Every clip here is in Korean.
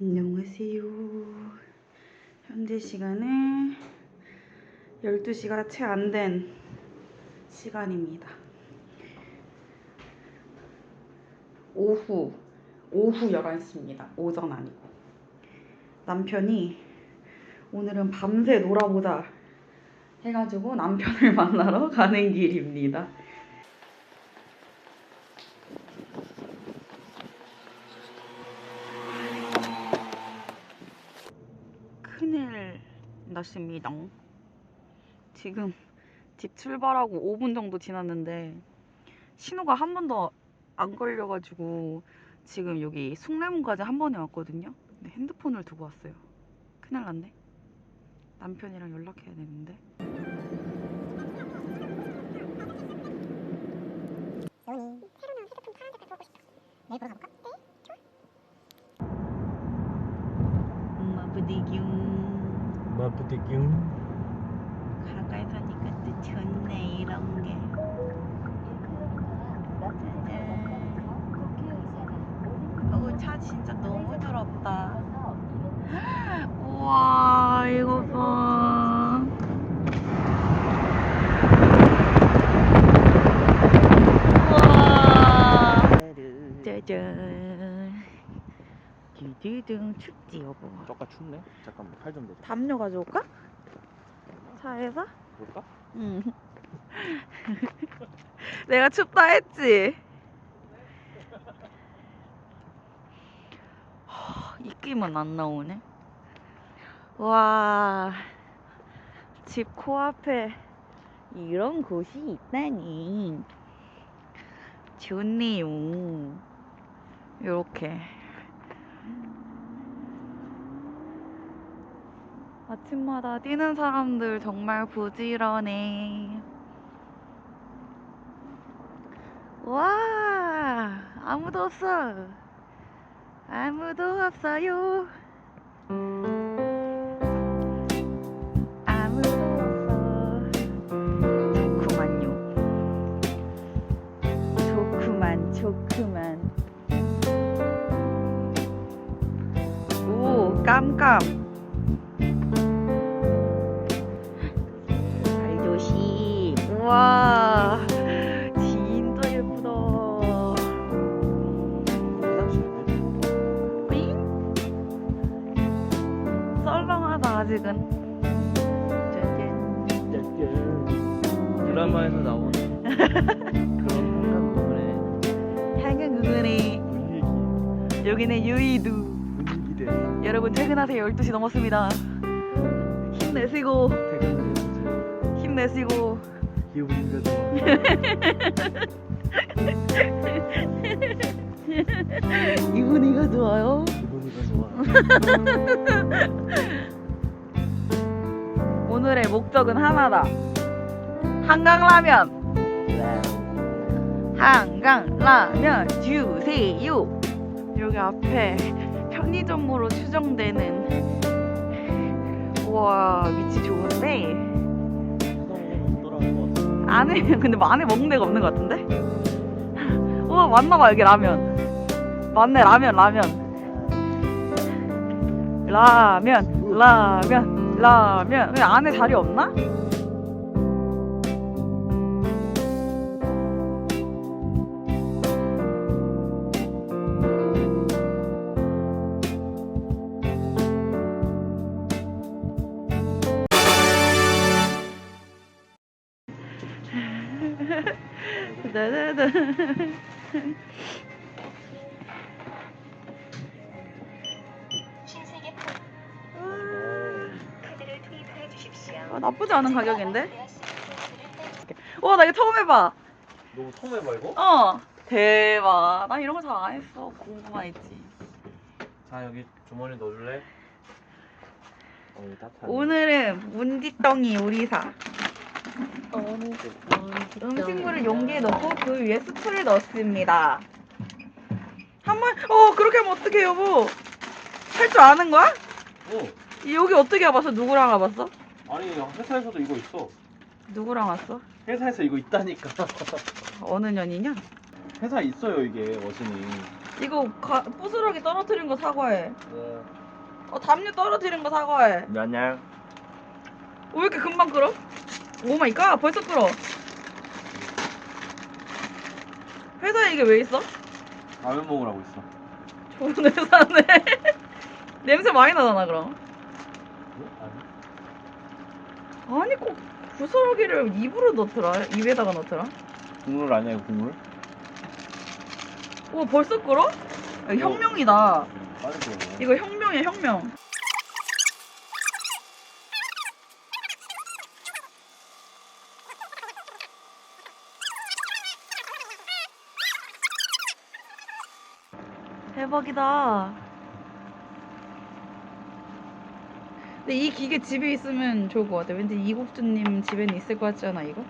안녕하세요. 현재 시간은 12시가 채 안 된 시간입니다. 오후, 오후 11시입니다. 오전 아니고. 남편이 오늘은 밤새 놀아보자 해가지고 남편을 만나러 가는 길입니다. 큰일 났습니다. 지금 집 출발하고 5분 정도 지났는데 신호가 한 번도 안 걸려가지고 지금 여기 숭례문까지 한 번에 왔거든요. 근데 핸드폰을 두고 왔어요. 큰일 났네. 남편이랑 연락해야 되는데. 여운이 새로 나온 휴대폰 파란 색깔 보고 싶어. 내일 보러 가볼까? 네, 좋아. 엄마 마프티뀨 가까이 사니까 또 좋네 이런 게. 어우 차 진짜 너무 더럽다. 우와 이거 봐. 짜잔. 디디등 춥지 여보. 조금 춥네 잠깐만 팔 좀 대자 담요 가져올까? 차에서? 볼까? 응. 내가 춥다 했지. 하, 입김은 안 나오네. 와, 집 코앞에 이런 곳이 있다니. 좋네요. 요렇게. 아침마다 뛰는 사람들 정말 부지런해. 와, 아무도 없어. 아무도 없어요. 와 진짜 예쁘다? 썰렁하다 아직은. 짜잔 드라마에서 나오는 그런 한강공원의 향은 분위기 여기는 유이두. 여러분 퇴근하세요. 12시 넘었습니다. 힘내시고. 퇴근을 해보자 힘내시고 기분이가 좋아 기분이가 좋아요? 기분이가 좋아. 오늘의 목적은 하나다. 한강라면. 한강라면 주세요. 여기 앞에 편의점으로 추정되는 우와 위치 좋은데 안에 근데 뭐 안에 먹는 데가 없는 것 같은데? 우와 맞나봐 여기 라면 맞네 라면 라면 라면 라면 라면 근데 안에 자리 없나? 다다다. 신세계 폰 카드를 투입해 주십시오. 아, 나쁘지 않은 가격인데? 와, 나 이거 처음 해봐. 너 처음 해봐 이거? 어. 대박. 나 이런 거 잘 안 했어. 공부만 했지. 자 여기 주머니 넣어줄래? 어 따뜻하네 오늘은 문지덩이 요리사. 음식물을 용기에 넣고 그 위에 스프를 넣습니다. 한 번, 어, 그렇게 하면 어떡해, 여보? 할 줄 아는 거야? 오 여기 어떻게 와봤어? 누구랑 와봤어? 아니 회사에서도 이거 있어 누구랑 왔어? 회사에서 이거 있다니까 어느 년이냐? 회사 있어요 이게 머신이 이거 가, 부스러기 떨어뜨린 거 사과해. 네. 어 담요 떨어뜨린 거 사과해. 안녕. 왜 이렇게 금방 끓어? 오 마이 갓 벌써 끓어. 회사에 이게 왜 있어? 라면 먹으라고 있어. 좋은 회사네. 냄새 많이 나잖아 그럼. 어? 아니. 꼭 부스러기를 입으로 넣더라. 입에다가 넣더라. 국물 아니야 이거 국물? 오 벌써 끓어? 야, 혁명이다. 빨리 끓여. 이거 혁명이야 혁명. 대박이다. 근데 이 기계 집에 있으면 좋을 것 같아. 왠지 이국주님 집에는 있을 것 같지 않아 이거?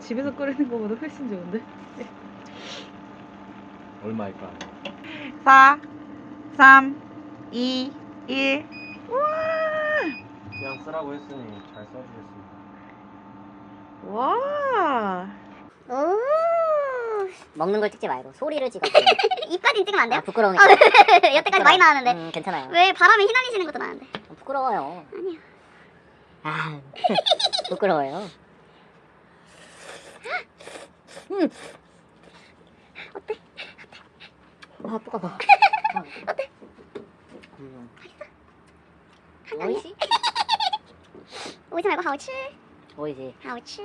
집에서 끓이는 것보다 훨씬 좋은데? 얼마일까? 4, 3, 2, 1. 우와! 그냥 쓰라고 했으니 잘 써주겠습니다. 와! 오. 먹는 걸 찍지 말고 소리를 찍어. 입까지 찍으면 안 돼요? 아, 부끄러우니까. 여태까지 많이 나왔는데. 음, 괜찮아요. 왜 바람에 휘날리시는 것도 나왔는데. 부끄러워요. 아니요. 아, 부끄러워요. 음. 어때? 아, 뜨거워. 어때? 음. 한강이야? 오이시? 오지 말고 하우츠. 오이시. 하우츠.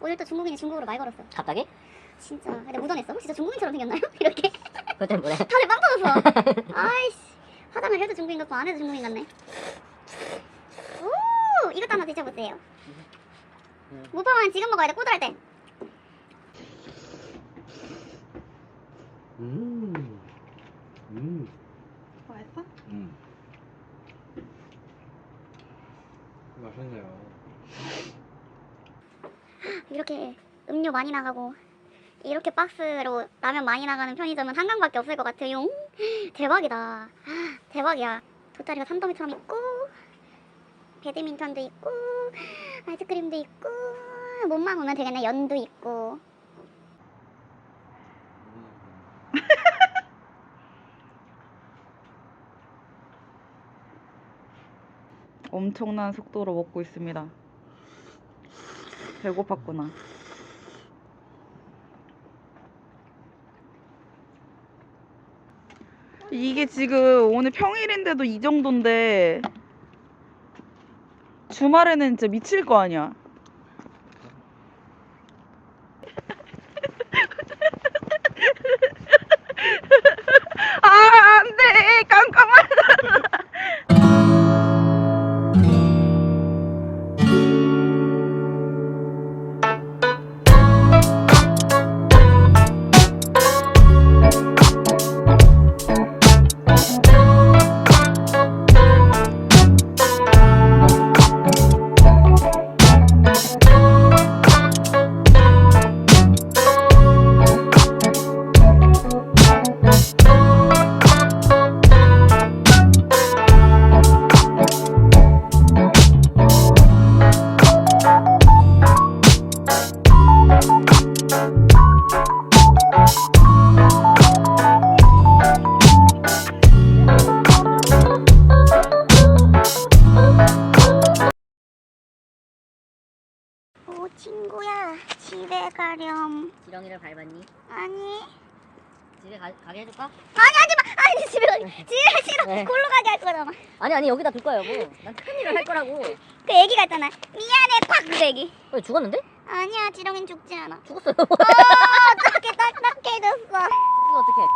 오늘 또 중국인이 중국어로 말 걸었어. 갑자기? 진짜. 근데 묻어냈어. 진짜 중국인처럼 생겼나요? 이렇게. 그것 때문에 뭐래? 다들 빵 터졌어. 아이씨. 화장을 해도 중국인 같고 안 해도 중국인 같네. 오, 이것도 하나 드셔보세요. 음. 무파만 지금 먹어야 돼. 꼬들할 때. 음. 음. 맛있어? 음. 맛있네요. 이렇게 음료 많이 나가고 이렇게 박스로 라면 많이 나가는 편의점은 한강밖에 없을 것 같아요. 대박이다. 대박이야. 돗자리가 산더미처럼 있고 배드민턴도 있고 아이스크림도 있고 몸만 오면 되겠네. 연도 있고. 엄청난 속도로 먹고 있습니다. 배고팠구나. 이게 지금 오늘 평일인데도 이 정도인데 주말에는 진짜 미칠 거 아니야. 지렁이를 밟았니? 아니 집에 가, 가게 해줄까? 아니 하지 마. 아니 집에 가. 집에 싫어. 왜? 골로 가게 할 거잖아. 아니 아니 여기다 둘 거야 여보. 난 큰일을 할 거라고. 그 애기가 있잖아. 미안해 콱그 애기. 왜 죽었는데? 아니야 지렁이는 죽지 않아. 죽었어요. 어, 어떻게 딱딱해졌어. 이거 어떡해?